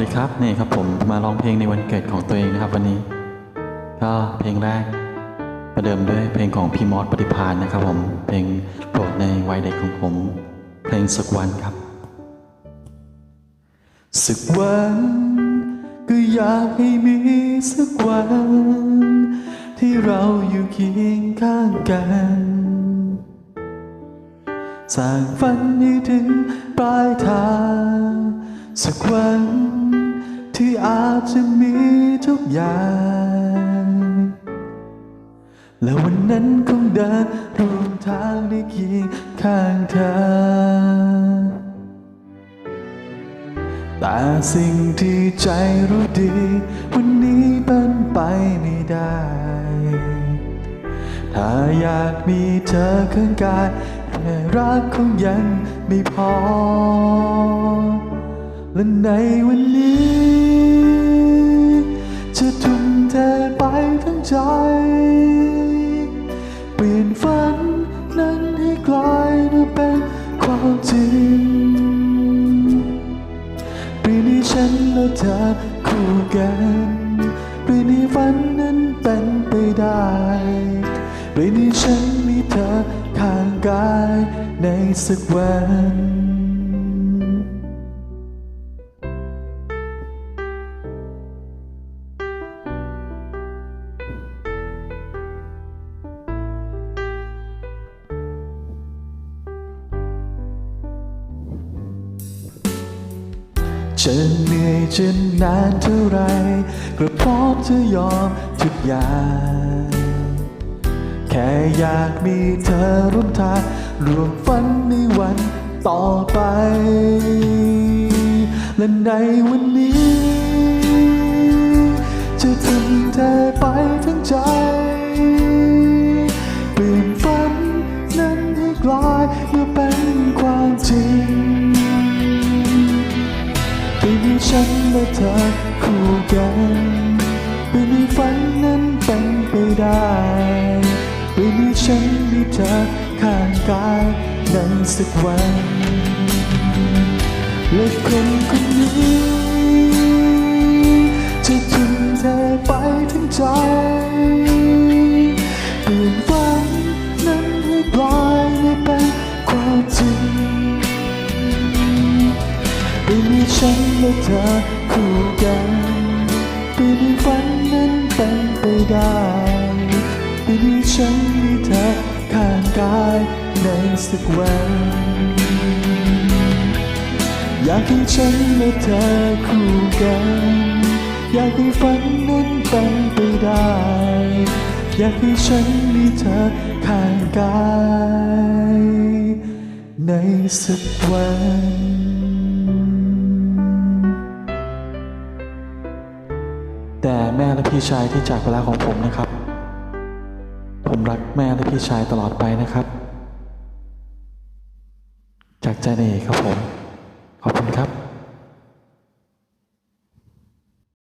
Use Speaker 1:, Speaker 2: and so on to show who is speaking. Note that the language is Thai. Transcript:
Speaker 1: ดีครับนี่ครับผมมาร้องเพลงในวันเกิดของตัวเองนะครับ วันนี้ ก็เพลงแรกประเดิมด้วยเพลงของพี่มอสปฏิพานนะครับผมเพลงโปรดในวัยเด็กของผม เพลงสักวันครับ สักวัน ก็อยากให้มีสักวัน ที่เราอยู่เคียงข้างกันสร้างฝันให้ถึงปลายทาง สักวันที่อาจจะมีทุกอย่าง และวันนั้นคงเดินร่วมทางได้เคียงข้างเธอ แต่สิ่งที่ใจรู้ดี วันนี้เป็นไปไม่ได้ ถ้าอยากมีเธอข้างกายแต่รักคงยังไม่พอ และในวันนี้จะทุ่มเทไปทั้งใจ เปลี่ยนฝันนั้นให้กลายมาเป็นความจริงปีนี้ฉันและเธอคู่กันปีนี้ฝันนั้นเป็นไปได้ปีนี้ฉันมีเธอข้างกายในสักวัน จะเหนื่อยจะนานเท่าไรก็พร้อมจะยอมทุกอย่าง แค่อยากมีเธอร่วมทางร่วมฝันในวันต่อไป และในวันนี้ จะทำเธอไปทั้งใจเปลี่ยนฝันนั้นให้กลายมาเป็นความจริง ฉันและเธอคู่กันไปมีฝันนั้นเป็นไปได้ไปมีฉันมีเธอข้างกายนั้นสักวันและคนคนนี้จะทุ่มเทไปทั้งใจ เธอคู่กันปีนี้ฝันนั้นเป็นไปได้ปีนี้ฉันมีเธอข้างกายในสักวัน อยากให้ฉันและเธอคู่กัน อยากให้ฝันนั้นเป็นไปได้ อยากให้ฉันมีเธอข้างกาย ในสักวัน พี่ชายที่จากไปแล้วของผมนะครับ ผมรักแม่และพี่ชายตลอดไปนะครับ จากใจในเอกครับผม